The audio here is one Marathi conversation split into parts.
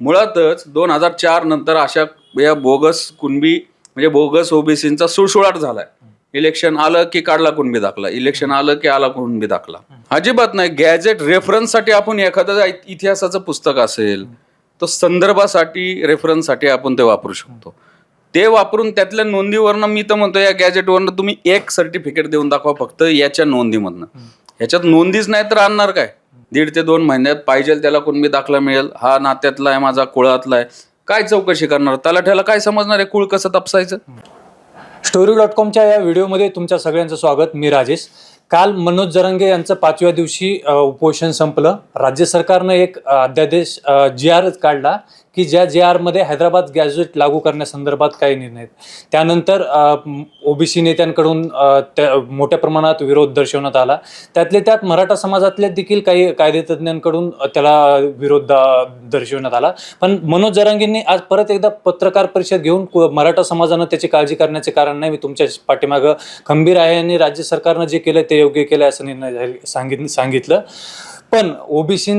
मुळातच दोन हजार चार नंतर अशा या बोगस कुणबी म्हणजे बोगस ओबीसींचा सुळसुळाट झालाय. इलेक्शन आलं की काढला कुणबी दाखला इलेक्शन आलं की आला कुणबी दाखला. अजिबात नाही गॅजेट रेफरन्ससाठी आपण एखादं इतिहासाचं पुस्तक असेल तर संदर्भासाठी रेफरन्ससाठी आपण ते वापरू शकतो. ते वापरून त्यातल्या नोंदीवरनं मी तर म्हणतो या गॅजेटवरनं तुम्ही एक सर्टिफिकेट देऊन दाखवा फक्त याच्या नोंदीमधनं. ह्याच्यात नोंदीच नाही तर आणणार काय? दीड ते दोन महिन्यात पाहिजे त्याला कुणबी दाखला मिळेल. हा नात्यातला आहे माझा कुळातला आहे. काय चौकशी करणार? तलाठ्याला काय समजणार आहे? कुळ कसं तपसायचं? स्टोरी डॉट कॉमच्या या व्हिडिओमध्ये तुमच्या सगळ्यांचं स्वागत. मी राजेश. काल मनोज जरंगे यांचं पाचव्या दिवशी उपोषण संपलं. राज्य सरकारनं एक अध्यादेश जी आर काढला. की ज्या जे आरमध्ये हैदराबाद गॅजेट लागू करण्यासंदर्भात काही निर्णय आहेत. त्यानंतर ओबीसी नेत्यांकडून त्या मोठ्या प्रमाणात विरोध दर्शवण्यात आला. त्यातले त्यात मराठा समाजातल्या देखील काही कायदेतज्ञांकडून त्याला विरोध दर्शवण्यात आला. पण मनोज जरांगींनी आज परत एकदा पत्रकार परिषद घेऊन मराठा समाजानं त्याची काळजी करण्याचे कारण नाही मी तुमच्या पाठीमागं खंबीर आहे आणि राज्य सरकारनं जे केलं ते योग्य केलं असं निर्णय सांगित सांगितलं. पण ओबीसी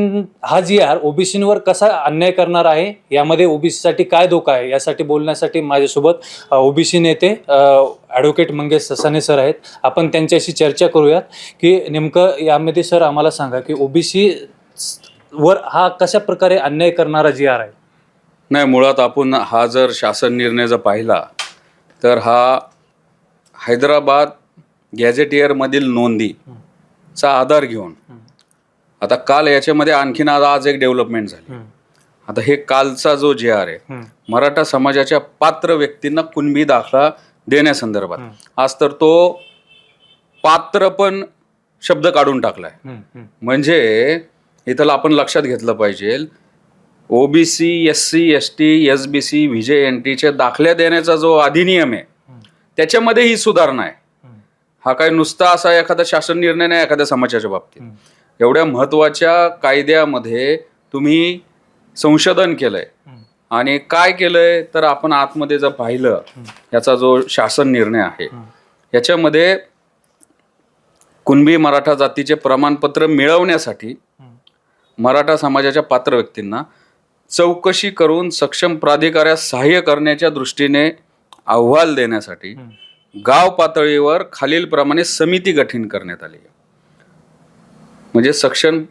हा जी आर ओबीसीवर कसा अन्याय करणार आहे यामध्ये ओबीसीसाठी काय धोका आहे यासाठी बोलण्यासाठी माझ्यासोबत ओबीसी नेते ॲडव्होकेट मंगेश ससाने सर आहेत. आपण त्यांच्याशी चर्चा करूयात की नेमकं यामध्ये सर आम्हाला सांगा की ओबीसी वर हा कशा प्रकारे अन्याय करणारा जी आर आहे? नाही मुळात आपण हा जर शासन निर्णय जर पाहिला तर हा हैदराबाद गॅझेटियरमधील नोंदीचा आधार घेऊन आता काल याच्यामध्ये आणखीन आज आज एक डेव्हलपमेंट झाली. आता हे कालचा जो जे आर आहे मराठा समाजाच्या पात्र व्यक्तींना कुणबी दाखला देण्यासंदर्भात. आज तर तो पात्र पण शब्द काढून टाकलाय. म्हणजे इथं आपण लक्षात घेतलं पाहिजे OBC S C S T S B C V J N टीचे दाखल्या देण्याचा जो अधिनियम आहे त्याच्यामध्ये ही सुधारणा आहे. हा काय नुसता असा एखादा शासन निर्णय नाही एखाद्या समाजाच्या बाबतीत. एवढ्या महत्त्वाच्या कायद्यामध्ये तुम्ही संशोधन केलंय. आणि काय केलंय तर आपण आतमध्ये जर पाहिलं याचा जो शासन निर्णय आहे याच्यामध्ये कुणबी मराठा जातीचे प्रमाणपत्र मिळवण्यासाठी मराठा समाजाच्या पात्र व्यक्तींना चौकशी करून सक्षम प्राधिकाऱ्यास सहाय्य करण्याच्या दृष्टीने अहवाल देण्यासाठी गाव पातळीवर खालीलप्रमाणे समिती गठीत करण्यात आली म्हणजे सक्षम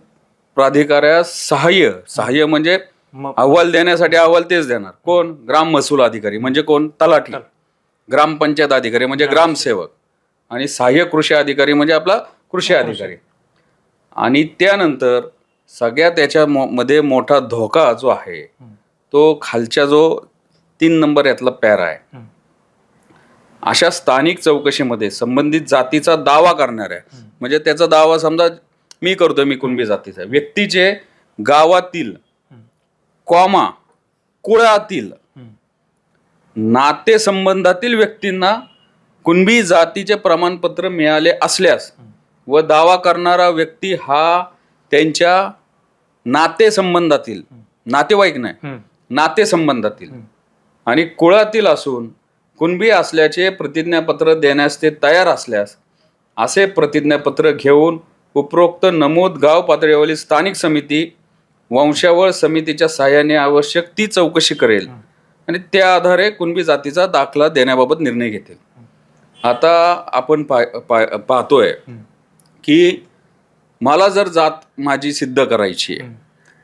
प्राधिकाऱ्यास सहाय्य सहाय्य म्हणजे अहवाल देण्यासाठी अहवाल तेच देणार. कोण? ग्राम महसूल अधिकारी. म्हणजे कोण? तलाठी. ग्रामपंचायत अधिकारी म्हणजे ग्रामसेवक आणि सहाय्य कृषी अधिकारी म्हणजे आपला कृषी अधिकारी. आणि त्यानंतर सगळ्यात त्याच्या मो- मध्ये मोठा धोका जो आहे तो खालच्या जो तीन नंबर यातला पॅरा आहे. अशा स्थानिक चौकशीमध्ये संबंधित जातीचा दावा करणाऱ्या म्हणजे त्याचा दावा समजा मी करतोय मी कुणबी जातीचा व्यक्तीचे गावातील कॉमा कुळातील नातेसंबंधातील व्यक्तींना कुणबी जातीचे प्रमाणपत्र मिळाले असल्यास व दावा करणारा व्यक्ती हा त्यांच्या नातेसंबंधातील नातेवाईक नाही नातेसंबंधातील आणि कुळातील असून कुणबी असल्याचे प्रतिज्ञापत्र देण्यास ते तयार असल्यास असे प्रतिज्ञापत्र घेऊन उपरोक्त नमूद गाव पातळीवरील स्थानिक समिती वंशावळ समितीच्या सहाय्याने आवश्यक ती चौकशी करेल आणि त्या आधारे कुणबी जातीचा दाखला देण्याबाबत निर्णय घेतील. आता आपण पाय पाहतोय की मला जर जात माझी सिद्ध करायची आहे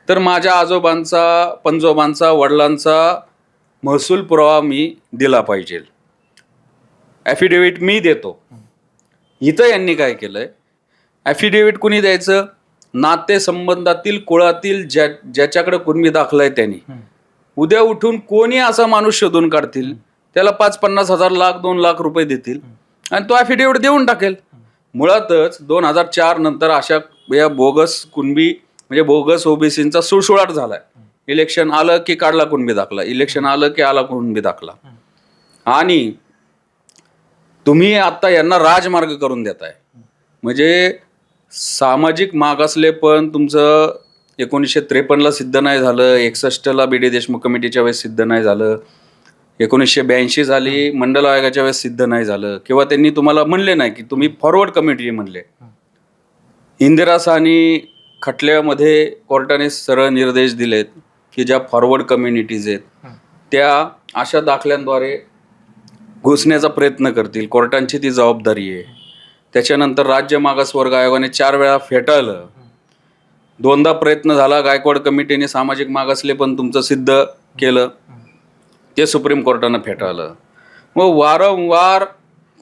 तर माझ्या आजोबांचा पंजोबांचा वडिलांचा महसूल पुरावा मी दिला पाहिजे. ॲफिडेव्हिट मी देतो. इथं यांनी काय केलंय? ॲफिडेव्हिट कुणी द्यायचं? नातेसंबंधातील कुळातील ज्या ज्याच्याकडे कुणबी दाखला आहे त्यांनी. उद्या उठून कोणी असा माणूस शोधून काढतील त्याला पाच पन्नास हजार लाख दोन लाख रुपये देतील आणि तो ॲफिडेव्हिट देऊन टाकेल. मुळातच दोन हजार चार नंतर अशा या बोगस कुणबी म्हणजे बोगस ओबीसींचा सुळसुळाट झालाय. इलेक्शन आलं की काढला कुणबी दाखला इलेक्शन आलं की आला कुणबी दाखला. आणि तुम्ही आता यांना राजमार्ग करून देताय. म्हणजे सामाजिक मागासले पण तुमचं एकोणीसशे त्रेपन्नला सिद्ध नाही झालं एकसष्टला बी डी देशमुख कमिटीच्या वेळेस सिद्ध नाही झालं एकोणीसशे ब्याऐंशी झाली मंडल आयोगाच्या वेळेस सिद्ध नाही झालं किंवा त्यांनी तुम्हाला म्हणले नाही की तुम्ही फॉरवर्ड कमिटी म्हणले. इंदिरा साहनी खटल्यामध्ये कोर्टाने सरळ निर्देश दिलेत की ज्या फॉरवर्ड कम्युनिटीज आहेत त्या अशा दाखल्यांद्वारे घुसण्याचा प्रयत्न करतील. कोर्टांची ती जबाबदारी आहे. त्याच्यानंतर राज्य मागासवर्ग आयोगाने चार वेळा फेटाळलं. दोनदा प्रयत्न झाला गायकवाड कमिटीने सामाजिक मागासले पण तुमचं सिद्ध केलं. ते सुप्रीम कोर्टानं फेटाळलं. मग वारंवार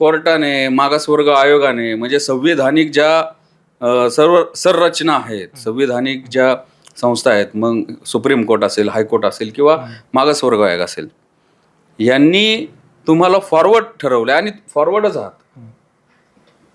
कोर्टाने मागासवर्ग आयोगाने म्हणजे संविधानिक ज्या सर्व संरचना आहेत संविधानिक ज्या संस्था आहेत मग सुप्रीम कोर्ट असेल हायकोर्ट असेल किंवा मागासवर्ग आयोग असेल यांनी तुम्हाला फॉरवर्ड ठरवलं आणि फॉरवर्डच आहात.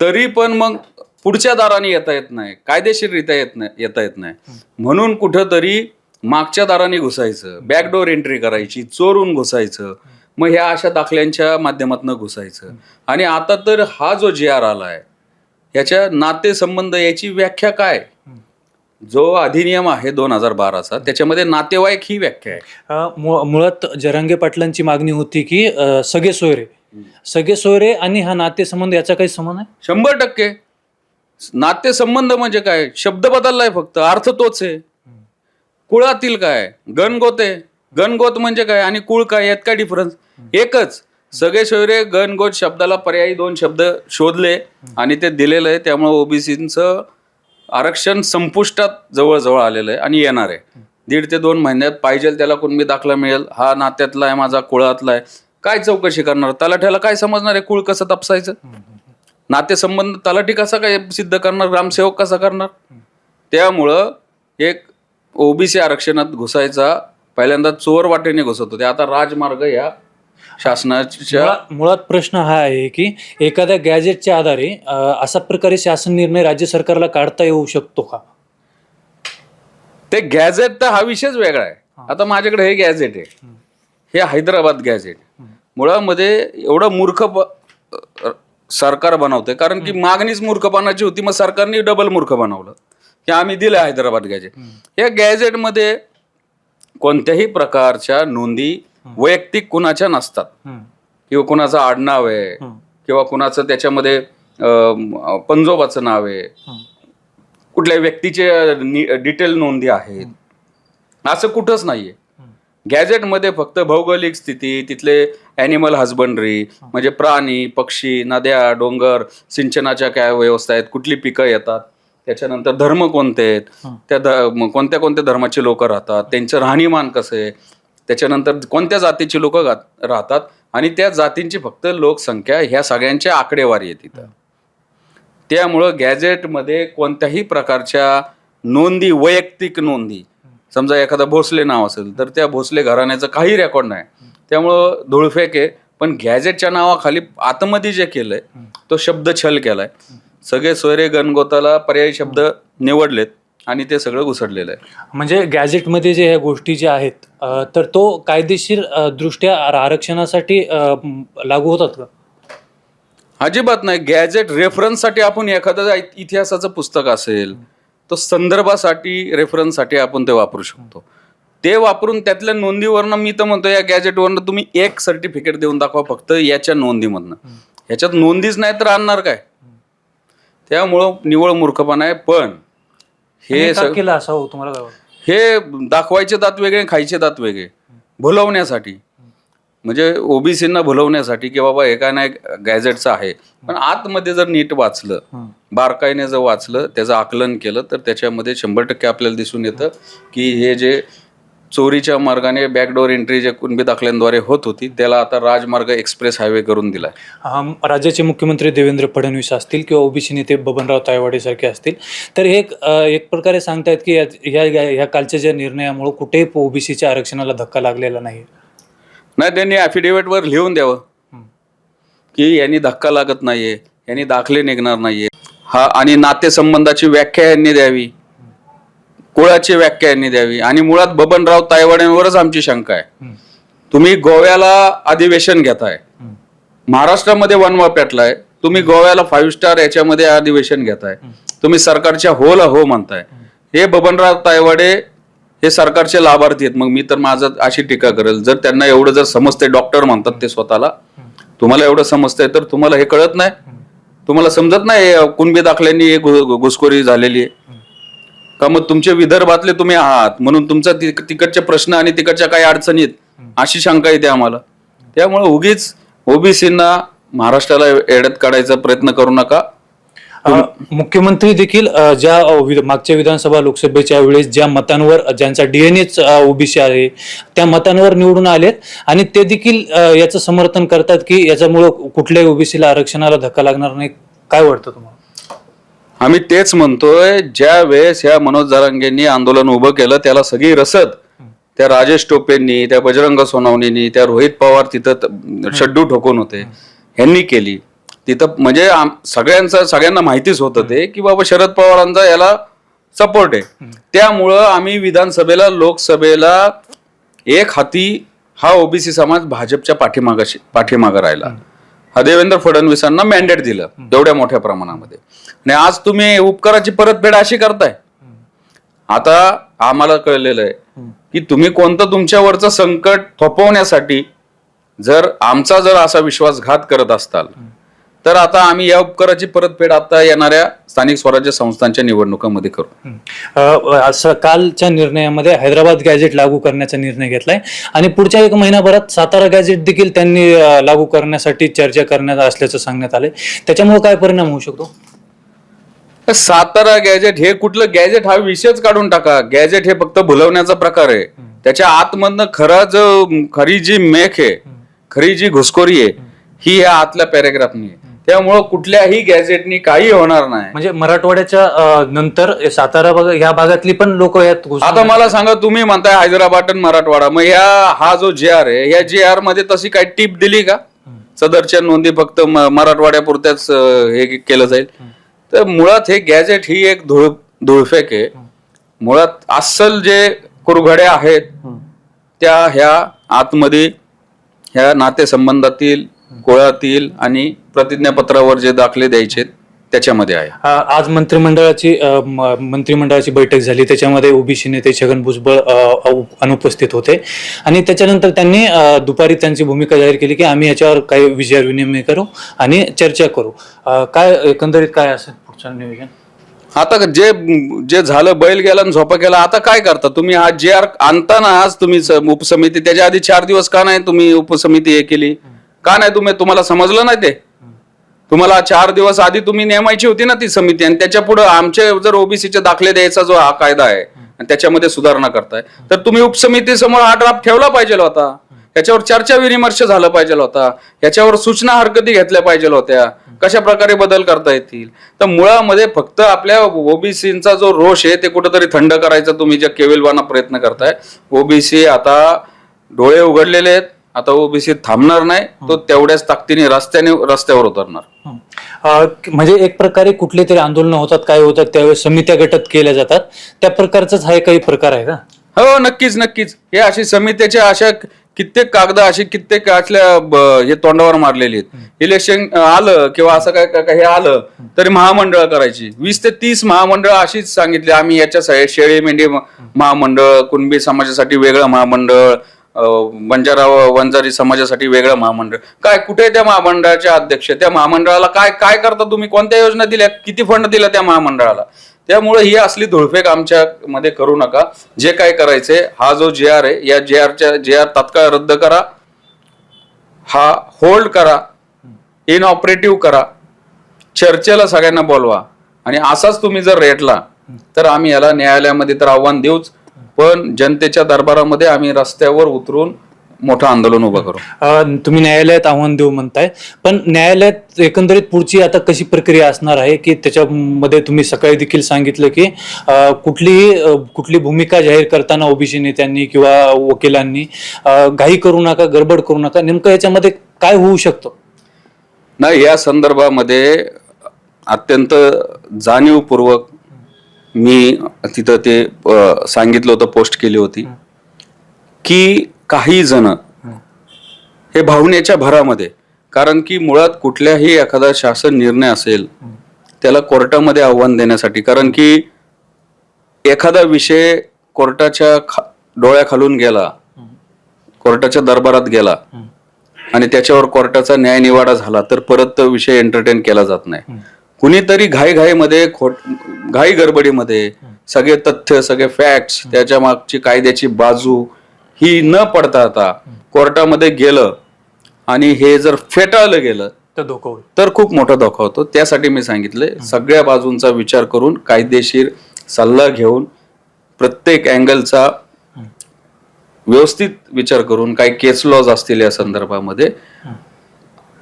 तरी पण मग पुढच्या दाराने येता येत नाही कायदेशीररित्या येत नाही येता येत नाही. म्हणून कुठंतरी मागच्या दाराने घुसायचं बॅकडोर एंट्री करायची चोरून घुसायचं मग ह्या अशा दाखल्यांच्या माध्यमातून घुसायचं. आणि आता तर हा जो जे आर आलाय याच्या नातेसंबंध याची व्याख्या काय? जो अधिनियम आहे दोन हजार बाराचा त्याच्यामध्ये नातेवाईक ही व्याख्या आहे. मुळात जरांगे पाटलांची मागणी होती की सगळे सोयरे सगळे सोयरे आणि हा नातेसंबंध याचा काही संबंध आहे? शंभर टक्के. नातेसंबंध म्हणजे काय? शब्द बदललाय फक्त. अर्थ तोच आहे. कुळातील काय? गणगोत आहे. गणगोत म्हणजे काय? आणि कुळ काय? यात काय डिफरन्स एकच. सगळे शौर्य गणगोत शब्दाला पर्यायी दोन शब्द शोधले आणि ते दिलेलं आहे. त्यामुळे ओबीसीचं आरक्षण संपुष्टात जवळजवळ आलेलं आहे आणि येणार आहे. दीड ते दोन महिन्यात पाहिजे त्याला कुणबी दाखला मिळेल. हा नात्यातला आहे माझा कुळातला आहे. काय चौकशी करणार? तलाठ्याला काय समजणार आहे? कुळ कसं तपसायचं? नातेसंबंध तलाठी कसा काय सिद्ध करणार? ग्रामसेवक कसा करणार? त्यामुळं एक ओबीसी आरक्षणात घुसायचा पहिल्यांदा चोर वाटेने घुसत होते आता राजमार्ग या शासनाच्या मुळात प्रश्न हा आहे की एखाद्या गॅजेटच्या आधारे अशा प्रकारे शासन निर्णय राज्य सरकारला काढता येऊ शकतो का? ते गॅझेट तर हा विषयच वेगळा आहे. आता माझ्याकडे हे गॅझेट आहे. हे हैदराबाद गॅझेट मुळामध्ये एवढं मूर्ख सरकार बनवतंय. कारण की मागणीच मूर्खपणाची होती मग सरकारने डबल मूर्ख बनवलं. की आम्ही दिलं हैदराबाद गॅझेट. या गॅझेटमध्ये कोणत्याही प्रकारच्या नोंदी वैयक्तिक कुणाच्या नसतात. किंवा कुणाचं आडनाव आहे किंवा कुणाचं त्याच्यामध्ये पंजोबाचं नाव आहे. कुठल्या व्यक्तीचे डिटेल नोंदी आहेत. असं कुठंच नाहीये. गॅजेटमध्ये फक्त भौगोलिक स्थिती तिथले ॲनिमल हजबंडरी म्हणजे प्राणी पक्षी नद्या डोंगर सिंचनाच्या काय व्यवस्था आहेत कुठली पिकं येतात त्याच्यानंतर धर्म कोणते आहेत त्या कोणत्या कोणत्या धर्माचे लोक राहतात त्यांचं राहणीमान कसं आहे त्याच्यानंतर कोणत्या जातीचे लोक राहतात आणि त्या जातींची फक्त लोकसंख्या ह्या सगळ्यांच्या आकडेवारी आहे तिथं. त्यामुळं गॅजेटमध्ये कोणत्याही प्रकारच्या नोंदी वैयक्तिक नोंदी समजा एखादा भोसले नाव असेल तर त्या भोसले घराण्याचं काही रेकॉर्ड नाही. त्यामुळं धुळफेक आहे पण गॅजेटच्या नावाखाली आतमध्ये जे केलंय तो शब्द छल केलाय. सगळे सोयरे गणगोताला पर्यायी शब्द निवडलेत आणि ते सगळं घुसडलेलं आहे. म्हणजे गॅजेटमध्ये जे ह्या गोष्टी ज्या आहेत तर तो कायदेशीर दृष्ट्या आरक्षणासाठी लागू होतात का? अजिबात नाही. गॅजेट रेफरन्ससाठी आपण एखादं इत- इतिहासाचं पुस्तक असेल तो संदर्भासाठी रेफरन्ससाठी आपण ते वापरू शकतो. ते वापरून त्यातल्या नोंदीवरनं मी तर म्हणतो या गॅजेटवरनं तुम्ही एक सर्टिफिकेट देऊन दाखवा फक्त याच्या नोंदीमधनं. ह्याच्यात नोंदीच नाही तर आणणार काय? त्यामुळं निवळ मूर्खपणा आहे पण हे हे सग- केलं असावं तुम्हाला काय वाटतं? हे दाखवायचे दात वेगळे खायचे दात वेगळे. भुलवण्यासाठी म्हणजे ओबीसींना भुलवण्यासाठी की बाबा हे काय नाही गॅजेटचं आहे. पण आतमध्ये जर नीट वाचलं बारकाईने जर वाचलं त्याचं आकलन केलं तर त्याच्यामध्ये शंभर टक्के आपल्याला दिसून येतं की हे जे चोरीच्या मार्गाने बॅकडोर एंट्री जे कुणबी दाखल्यांद्वारे होत होती त्याला आता राजमार्ग एक्सप्रेस हायवे करून दिलाय. अम, राज्याचे मुख्यमंत्री देवेंद्र फडणवीस असतील किंवा ओबीसी नेते बबनराव तायवाडे सारखे असतील. तर हे एक एक प्रकारे सांगतायत की ह्या ह्या कालच्या ज्या निर्णयामुळे कुठेही ओबीसीच्या आरक्षणाला धक्का लागलेला नाही. नाही त्यांनी ॲफिडेव्हिटवर लिहून द्यावं. की यांनी धक्का लागत नाहीये यांनी दाखले निघणार नाहीये. हा आणि नातेसंबंधाची व्याख्या यांनी द्यावी. कुळाची व्याख्या यांनी द्यावी. आणि मुळात बबनराव तायवाड्यांवरच आमची शंका आहे. तुम्ही गोव्याला अधिवेशन घेताय. महाराष्ट्रामध्ये वनवा पेटलाय तुम्ही गोव्याला फाईव्ह स्टार याच्यामध्ये अधिवेशन घेताय. तुम्ही सरकारच्या होला हो म्हणताय. हे बबनराव तायवाडे हे सरकारचे लाभार्थी आहेत. मग मी तर माझं अशी टीका करेल. जर त्यांना एवढं जर समजते डॉक्टर म्हणतात ते स्वतःला तुम्हाला एवढं समजतंय तर तुम्हाला हे कळत नाही. तुम्हाला समजत नाही कुणबी दाखल्यांनी हे घुसखोरी झालेली आहे. का मग तुमचे विदर्भातले तुम्ही आहात म्हणून तुमचा तिकडचे प्रश्न आणि तिकडच्या काही अडचणीत अशी शंका येते आम्हाला. त्यामुळे उगीच ओबीसींना महाराष्ट्राला एड्यात काढायचा प्रयत्न करू नका. मुख्यमंत्री देखील ज्या मागच्या विधानसभा लोकसभेच्या वेळेस ज्या मतांवर ज्यांचा डीएनएच ओबीसी आहे त्या मतांवर निवडून आलेत आणि ते देखील याचं समर्थन करतात की याच्यामुळं कुठल्याही ओबीसीला आरक्षणाला धक्का लागणार नाही. काय वाटतं तुम्हाला? आम्ही तेच म्हणतोय ज्या वेळेस ह्या मनोज जारांगेंनी आंदोलन उभं केलं त्याला सगळी रसद त्या राजेश टोपेंनी त्या बजरंग सोनवणेंनी त्या रोहित पवार तिथं शड्डू ठोकून होते ह्यांनी केली. तिथं म्हणजे सगळ्यांचं सगळ्यांना माहितीच होतं ते की बाबा शरद पवारांचा याला सपोर्ट आहे. त्यामुळं आम्ही विधानसभेला लोकसभेला एक हाती हा ओबीसी समाज भाजपच्या पाठीमागाशी पाठीमागं राहिला. हा देवेंद्र फडणवीसांना मॅन्डेट दिलं एवढ्या मोठ्या प्रमाणामध्ये. आणि आज तुम्ही उपकाराची परतफेड अशी करताय. आता आम्हाला कळलेलं आहे की तुम्ही कोणतं तुमच्यावरचं संकट थोपवण्यासाठी जर आमचा जर असा विश्वासघात करत असताल तर आता आम्ही या उपकाराची परतफेड आता येणाऱ्या स्थानिक स्वराज्य संस्थांच्या निवडणुकांमध्ये करू. असं कालच्या निर्णयामध्ये हैदराबाद गॅजेट लागू करण्याचा निर्णय घेतलाय आणि पुढच्या एक महिन्याभरात सातारा गॅजेट देखील त्यांनी लागू करण्यासाठी चर्चा करण्यात असल्याचं सांगण्यात आलंय. त्याच्यामुळे काय परिणाम होऊ शकतो? तर सातारा गॅजेट हे कुठलं गॅजेट हा विषयच काढून टाका. गॅजेट हे फक्त भुलवण्याचा प्रकार आहे. त्याच्या आतमधनं खरा जो खरी जी मेख आहे खरी जी घुसखोरी आहे ही. या आतल्या पॅरेग्राफनी आहे. त्यामुळं कुठल्याही गॅजेटनी काही होणार नाही. म्हणजे मराठवाड्याच्या अ, नंतर सातारा भाग या भागातली पण लोक यात घुसून- आता मला सांगा तुम्ही म्हणताय हैदराबाद आणि मराठवाडा. मग या हा जो जे आर आहे या जे आरमध्ये तशी काही टीप दिली का? सदरच्या नोंदी फक्त म- मराठवाड्यापुरत्याच अं, हे केलं जाईल. तर मुळात हे गॅजेट ही एक धुळ धुळफेक आहे. मुळात अस्सल जे कुरघड्या आहेत त्या ह्या आतमध्ये ह्या नातेसंबंधातील कुळातील आणि प्रतिज्ञापत्रावर जे दाखले द्यायचे त्याच्यामध्ये आहे. आज मंत्रिमंडळाची मंत्रिमंडळाची बैठक झाली. त्याच्यामध्ये ओबीसी नेते छगन भुजबळ अनुपस्थित होते. आणि त्याच्यानंतर त्यांनी दुपारी त्यांची भूमिका जाहीर केली की आम्ही याच्यावर काही विचार विनिमय करू आणि चर्चा करू. काय एकंदरीत काय असेल पुढचं नियोजन? आता जे जे झालं बैल गेला आणि झोपा गेला आता काय करता? तुम्ही हा जे आर आणताना आज तुम्ही उपसमिती त्याच्या आधी चार दिवस का नाही तुम्ही उपसमिती हे केली? का नाही तुम्ही? तुम्हाला समजलं नाही ते? तुम्हाला चार दिवस आधी तुम्ही नेमायची होती ना ती समिती आणि त्याच्या पुढे आमचे जर ओबीसीचे दाखले द्यायचा जो हा कायदा आहे आणि त्याच्यामध्ये सुधारणा करताय. तर तुम्ही उपसमितीसमोर हा ड्राफ्ट ठेवला पाहिजे होता. याच्यावर चर्चा विनिमर्श झालं पाहिजे होता. याच्यावर सूचना हरकती घेतल्या पाहिजे होत्या. कशा प्रकारे बदल करता येतील? तर मुळामध्ये फक्त आपल्या ओबीसीचा जो रोष आहे ते कुठेतरी थंड करायचा तुम्ही ज्या केविलवाना प्रयत्न करताय. ओबीसी आता डोळे उघडलेले आहेत. आता ओबीसी थांबणार नाही तो तेवढ्याच ताकदीने रस्त्याने रस्त्यावर उतरणार. अ, म्हणजे एक प्रकारे कुठले तरी आंदोलन होतात काय होतात त्यावेळेस समित्या गटत केल्या जातात. त्या प्रकारचाच हा काही प्रकार आहे का? हो नक्कीच नक्कीच. हे अशी समित्याच्या अशा कित्येक कागद अशी कित्येक असल्या ब- हे तोंडावर मारलेली आहेत. इलेक्शन आलं किंवा असं काय काय काय हे आलं तरी महामंडळ करायची. वीस ते तीस महामंडळ अशीच सांगितली. आम्ही याच्या शेळी मेंढी म- महामंडळ कुणबी समाजासाठी वेगळं महामंडळ बंजारा व वंजारी समाजासाठी वेगळं महामंडळ. काय कुठे त्या महामंडळाचे अध्यक्ष? त्या महामंडळाला काय काय करता तुम्ही? कोणत्या योजना दिल्या? किती फंड दिला त्या महामंडळाला? त्यामुळे ही असली धुळफेक आमच्या मध्ये करू नका. जे काय करायचे हा जो जे आर आहे या जे आरच्या जे आर तात्काळ रद्द करा. हा होल्ड करा. इनऑपरेटिव्ह करा. चर्चेला सगळ्यांना बोलवा. आणि असाच तुम्ही जर रेटला तर आम्ही याला न्यायालयामध्ये तर आव्हान देऊच. पण जनतेच्या दरबारामध्ये आम्ही रस्त्यावर उतरून मोठं आंदोलन उभं करू. तुम्ही न्यायालयात आव्हान देऊ म्हणताय पण न्यायालयात एकंदरीत पुढची आता कशी प्रक्रिया असणार आहे की त्याच्यामध्ये तुम्ही सकाळी देखील सांगितलं की कुठलीही कुठली भूमिका जाहीर करताना ओबीसी नेत्यांनी किंवा वकिलांनी घाई करू नका गडबड करू नका नेमकं याच्यामध्ये काय होऊ शकतं? नाही या संदर्भामध्ये अत्यंत जाणीवपूर्वक मी तिथं ते सांगितलं होतं पोस्ट केली होती. की काही जण हे. भावनेच्या भरामध्ये कारण की मुळात कुठल्याही एखादा शासन निर्णय असेल त्याला कोर्टामध्ये आव्हान देण्यासाठी. कारण की एखादा विषय कोर्टाच्या खा डोळ्याखालून गेला कोर्टाच्या दरबारात गेला आणि त्याच्यावर कोर्टाचा न्यायनिवाडा झाला तर परत तो विषय एंटरटेन केला जात नाही. कुणीतरी घाई घाईमध्ये खोट घाई गडबडीमध्ये सगळे तथ्य सगळे फॅक्ट्स त्याच्या मागची कायद्याची बाजू ही न पडता आता कोर्टामध्ये गेलं आणि हे जर फेटाळलं गेलं तर धोका तर खूप मोठा धोका होतो. त्यासाठी मी सांगितलंय सगळ्या बाजूंचा विचार करून कायदेशीर सल्ला घेऊन प्रत्येक अँगलचा व्यवस्थित विचार करून काही केस लॉज असतील या संदर्भामध्ये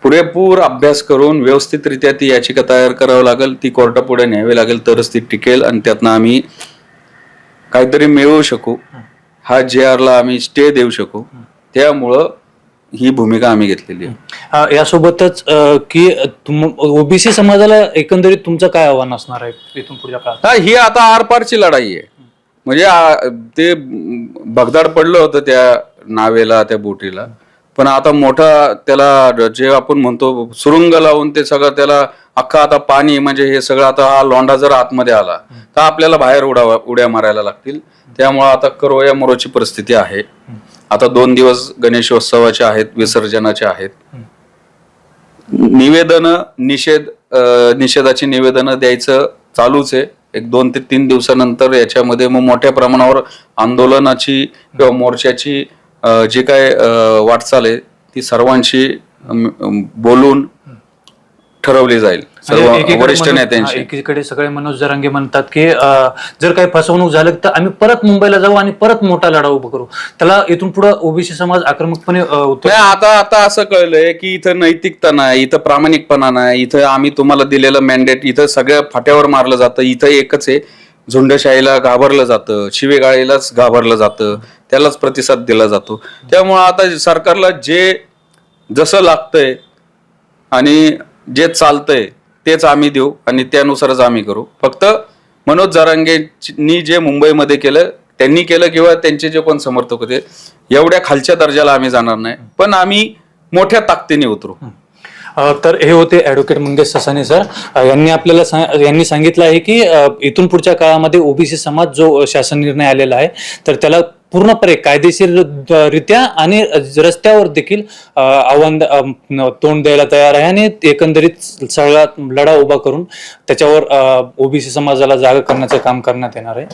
पुरेपूर अभ्यास करून व्यवस्थितरित्या ती याचिका तयार करावी लागेल. ती कोर्टापुढे न्यावी लागेल तरच ती टिकेल आणि त्यातनं आम्ही काहीतरी मिळवू शकू. हा जे आरला आम्ही स्टे देऊ शकू. त्यामुळं ही भूमिका आम्ही घेतलेली आहे. यासोबतच की ओबीसी समाजाला एकंदरीत तुमचं काय आव्हान असणार आहे इथून पुढच्या काळात? हा आता आरपारची लढाई आहे. म्हणजे ते भगदाड पडलं होतं त्या नावेला त्या बोटीला. पण आता मोठा त्याला जे आपण म्हणतो सुरुंग लावून ते सगळं त्याला अख्खा आता पाणी म्हणजे हे सगळं आता हा लोंढा जर आतमध्ये आला तर आपल्याला बाहेर उडावा उड्या मारायला लागतील. त्यामुळे आता करोया मरोची परिस्थिती आहे. आता दोन दिवस गणेशोत्सवाचे आहेत विसर्जनाचे आहेत. निवेदन निषेध निषेधाची निवेदनं द्यायचं चालूच आहे. एक दोन ते तीन दिवसानंतर याच्यामध्ये मग मोठ्या प्रमाणावर आंदोलनाची किंवा मोर्चाची जी काय वाटचाल आहे ती सर्वांशी बोलून ठरवली जाईल. सर्व वरिष्ठ नेत्यांशी. एकीकडे सगळे मनोज जरांगे म्हणतात की जर काही फसवणूक झालं तर आम्ही परत मुंबईला जाऊ आणि परत मोठा लढा उभा करू. त्याला इथून पुढे ओबीसी समाज आक्रमकपणे आता आता असं कळलंय की इथं नैतिकता नाही इथं प्रामाणिकपणा नाही इथं आम्ही तुम्हाला दिलेलं मॅन्डेट इथं सगळं फाट्यावर मारलं जातं इथं एकच आहे झुंडशाहीला घाबरलं जातं शिवेगाळीलाच घाबरलं जातं त्यालाच प्रतिसाद दिला जातो. त्यामुळं आता सरकारला जे जसं लागतंय आणि जे चालतंय तेच आम्ही देऊ आणि त्यानुसारच आम्ही करू. फक्त मनोज जरांगेनी जे मुंबईमध्ये केलं त्यांनी केलं किंवा त्यांचे जे पण समर्थक होते एवढ्या खालच्या दर्जाला आम्ही जाणार नाही. पण आम्ही मोठ्या ताकदीने उतरू. तर हे होते ऍडव्होकेट मंगेश ससाने सर यांनी आपल्याला सा- यांनी सांगितलं आहे की इथून पुढच्या काळामध्ये ओबीसी समाज जो शासन निर्णय आलेला आहे तर त्याला पूर्णपणे कायदेशीर रित्या आणि रस्त्यावर देखील आव्हान तोंड द्यायला तयार आहे आणि एकंदरीत सगळा लढा उभा करून त्याच्यावर ओबीसी समाजाला जागा करण्याचं काम करण्यात येणार आहे.